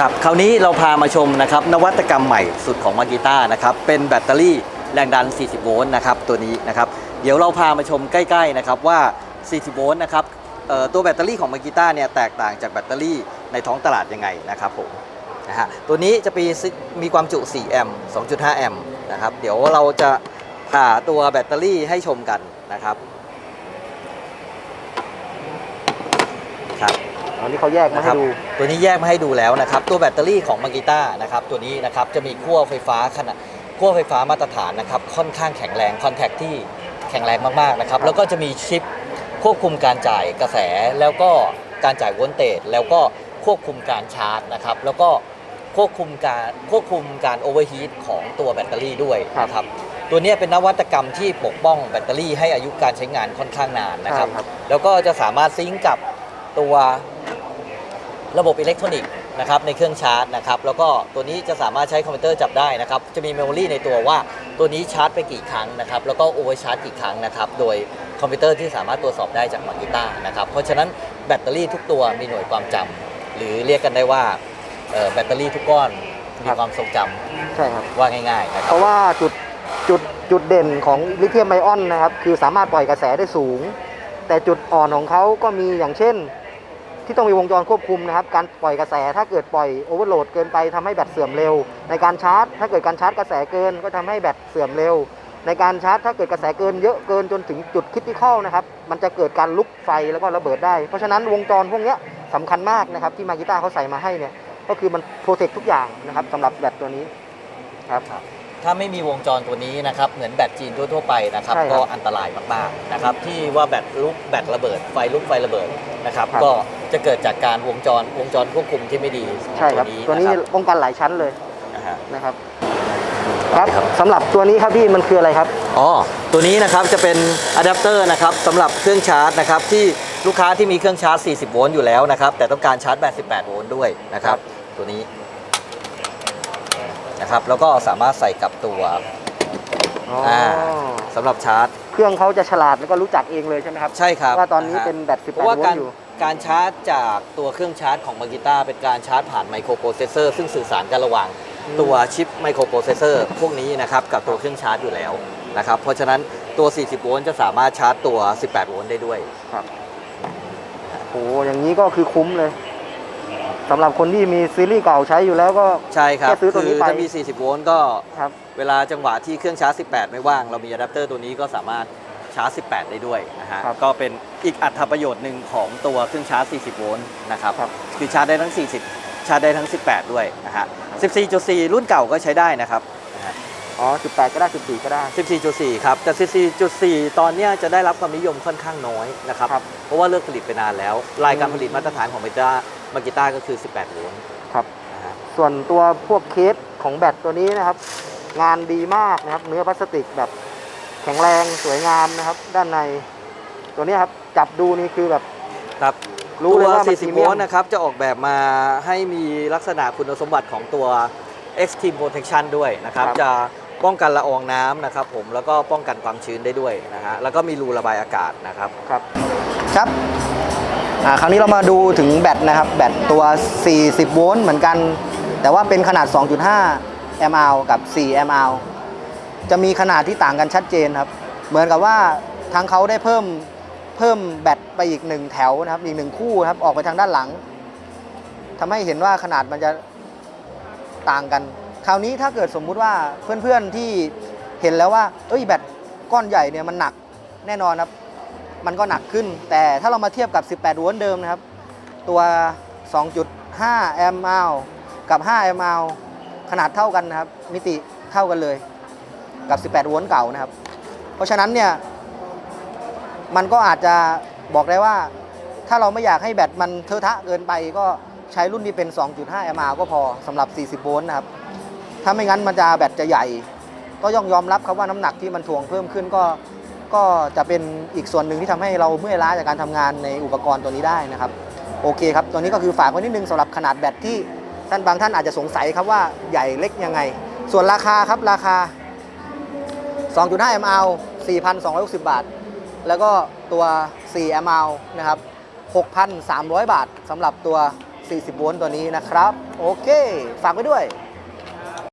ครับคราวนี้เราพามาชมนะครับนวัตกรรมใหม่สุดของมากิต้านะครับเป็นแบตเตอรี่แรงดัน 40 โวลต์นะครับตัวนี้นะครับเดี๋ยวเราพามาชมใกล้ๆนะครับว่า 40 โวลต์นะครับตัวแบตเตอรี่ของมากิต้าเนี่ยแตกต่างจากแบตเตอรี่ในท้องตลาดยังไงนะครับผมนะฮะตัวนี้จะมีมีความจุ 4 แอมป์ 2.5 แอมป์นะครับเดี๋ยวเราจะผ่าตัวแบตเตอรี่ให้ชมกันนะครับครับ อันนี้เขาแยกมาให้ดูนะครับตัวนี้แยกมาให้ดูแล้วนะครับ ตัวแบตเตอรี่ของมากิต้านะครับตัวนี้นะครับจะมีขั้วไฟฟ้าขนาดขั้วไฟฟ้ามาตรฐานนะครับค่อนข้างแข็งแรงคอนแทคที่แข็งแรงมากๆนะครับครับแล้วก็จะมีชิปควบคุมการจ่ายกระแสแล้วก็การจ่ายโวลเตจแล้วก็ควบคุมการชาร์จนะครับแล้วก็ควบคุมการควบคุมการโอเวอร์ฮีทของตัวแบตเตอรี่ด้วยนะครับตัวเนี้ยเป็นนวัตกรรมที่ปกป้องแบตเตอรี่ให้อายุการใช้งานค่อนข้างนานนะครับ ใช่ครับ แล้วก็จะสามารถซิงก์กับตัว ระบบอิเล็กทรอนิกส์นะครับในเครื่องชาร์จนะครับแล้วก็ตัวนี้จะสามารถใช้คอมพิวเตอร์จับได้นะครับจะมีเมมโมรีในตัวว่าตัวนี้ชาร์จไปกี่ครั้งนะครับแล้วก็โอเวอร์ชาร์จกี่ครั้งนะครับโดยคอมพิวเตอร์ที่สามารถตรวจสอบได้จากมากิต้านะครับเพราะฉะนั้นแบตเตอรี่ทุกตัวมีหน่วยความจำหรือเรียกกันได้ว่าแบตเตอรี่ทุกก้อนมีความทรงจำใช่ครับว่าง่ายๆนะครับเพราะว่าจุดจุดจุดเด่นของลิเธียมไอออนนะครับคือสามารถปล่อยกระแสได้สูง แต่จุดอ่อนของเขาก็มีอย่างเช่น ที่ต้องมีวงจรควบคุมนะครับ การปล่อยกระแสถ้าเกิดปล่อยโอเวอร์โหลดเกินไปทำให้แบตเสื่อมเร็ว ในการชาร์จ ถ้าเกิดการชาร์จกระแสเกินก็ทำให้แบตเสื่อมเร็ว ในการชาร์จถ้าเกิดกระแสเกินเยอะเกินจนถึงจุดคริติคอลนะครับ มันจะเกิดการลุกไฟแล้วก็ระเบิดได้ เพราะฉะนั้นวงจรพวกเนี้ยสำคัญมากนะครับที่มากิต้าเขาใส่มาให้เนี่ยก็คือมันโปรเทคทุกอย่างนะครับสำหรับแบตตัวนี้ครับถ้าไม่มีวงจรตัวนี้นะครับเหมือนแบตจีนทั่วๆไปนะครับใช่ครับก็อันตรายมากๆนะครับที่ว่าแบตลุกแบตระเบิดไฟลุกไฟระเบิดนะครับครับก็ จะเกิดจากการวงจรวงจรควบคุมที่ไม่ดีใช่ครับ ตัวนี้ะครับป้องกันหลายชั้นเลยนะฮะนะครับครับครับสำหรับตัวนี้ครับพี่มันคืออะไรครับอ๋อตัวนี้นะครับจะเป็นอะแดปเตอร์นะครับสำหรับเครื่องชาร์จนะครับที่ลูกค้าที่มีเครื่องชาร์จ 40 โวลต์อยู่แล้วนะครับแต่ต้องการชาร์จแบต18โวลต์ด้วยนะครับ ตัวนี้นะครับแล้วก็สามารถใส่กับตัวอ๋ออาสำหรับชาร์จ เครื่องเขาจะฉลาดแล้วก็รู้จักเองเลยใช่ไหมครับ ใช่ครับว่าตอนนี้ะฮะเป็นแบตเพ18ราะโวว่าลการต์อยู่ การชาร์จจากตัวเครื่องชาร์จของมากิต้าเป็นการชาร์จผ่านไมโครโปรเซสเซอร์ซึ่งสื่อสารกันระหว่างอืมตัวชิปไมโครโปรเซสเซอร์พวกนี้นะครับกับตัวเครื่องชาร์จอยู่แล้วนะครับเพราะฉะนั้นตัว 40 โวลต์จะสามารถชาร์จตัว 18 โวลต์ได้ด้วย ครับโหอย่างนี้ก็คือคุ้มเลย สำหรับคนที่มีซีรีส์เก่าใช้อยู่แล้วก็ ใช่ครับแค่ซื้อตัวนี้คืไป ถ้ามี 40 โวลต์ก็ครับ เวลาจังหวะที่เครื่องชาร์จ 18 ไม่ว่าง เรามีอะแดปเตอร์ตัวนี้ก็สามารถชาร์จ 18 ได้ด้วยนะฮะ ครับก็เป็นอีกอัตประโยชน์หนึ่งของตัวเครื่องชาร์จ 40 โวลต์นะครับครับ คือชาร์จได้ทั้ง 40 ชาร์จได้ทั้ง 18 ด้วยนะฮะ 14.4 รุ่นเก่าก็ใช้ได้นะครับ อ๋อ 18 ก็ได้ 14 ก็ได้ 14.4 ครับแต่ 14.4 ตอนเนี้ยจะได้รับความนิยมค่อนข้างน้อยนะครับ ครับเพราะว่าเลิกผลิตไปนานแล้ว รายการอืมผลิตมาตรฐานของมากิต้า มากิต้าก็คือ 18โวลต์ครับนะฮะส่วนตัวพวกเคสของแบตตัวนี้นะครับ งานดีมากนะครับ เนื้อพลาสติกแบบแข็งแรงสวยงามนะครับ ด้านใน ตัวนี้ครับจับดูนี่คือแบบ ครับรู้เลยว่ามันตัวพรี40เมีโวยมลต์นะครับ จะออกแบบมาให้มีลักษณะคุณสมบัติของตัว Extreme Protection ด้วยนะครับ ครับจะป้องกันละอองน้ำนะครับผมแล้วก็ป้องกันความชื้นได้ด้วยนะฮะแล้วก็มีรูระบายอากาศนะครับ ครับ ครับอ่า คราวนี้เรามาดูถึงแบตนะครับ แบตตัว 40 โวลต์เหมือนกัน แต่ว่าเป็นขนาด 2.5 แอมป์กับ 4 แอมป์จะมีขนาดที่ต่างกันชัดเจนครับ เหมือนกับว่าทางเขาได้เพิ่มเพิ่มแบตไปอีกหนึ่งแถวนะครับ อีกหนึ่งคู่ครับ ออกไปทางด้านหลังทำให้เห็นว่าขนาดมันจะต่างกัน คราวนี้ถ้าเกิดสมมุติว่าเพื่อนๆที่เห็นแล้วว่า เอ้ยแบตก้อนใหญ่เนี่ยมันหนักแน่นอนครับ มันก็หนักขึ้น แต่ถ้าเรามาเทียบกับ 18โวลต์เดิมนะครับ ตัว 2.5 แอมป์อกับ 5 แอมป์อขนาดเท่ากันนะครับ มิติเท่ากันเลยกับ 18โวลต์เก่านะครับ เพราะฉะนั้นเนี่ย มันก็อาจจะบอกได้ว่า ถ้าเราไม่อยากให้แบตมันเทอะทะเกินไปก็ใช้รุ่นที่เป็น 2.5 แอมป์ก็พอสำหรับ 40โวลต์นะครับ ถ้าไม่งั้นมันจะแบตจะใหญ่ ก็ย่องยอมรับครับว่าน้ำหนักที่มันถ่วงเพิ่มขึ้นก็ ก็จะเป็นอีกส่วนหนึ่งที่ทำให้เราเมื่อยล้าจากการทำงานในอุปกรณ์ตัวนี้ได้นะครับโอเคครับตัวนี้ก็คือฝากไว้นิดนึงสำหรับขนาดแบตที่ท่านบางท่านอาจจะสงสัยครับว่าใหญ่เล็กยังไง ส่วนราคาครับราคา 2.5 ml 4,260 บาท แล้วก็ตัว4 ml นะครับ 6,300 บาทสำหรับตัว 40 โวลต์ตัวนี้นะครับ โอเค ฝากไว้ด้วย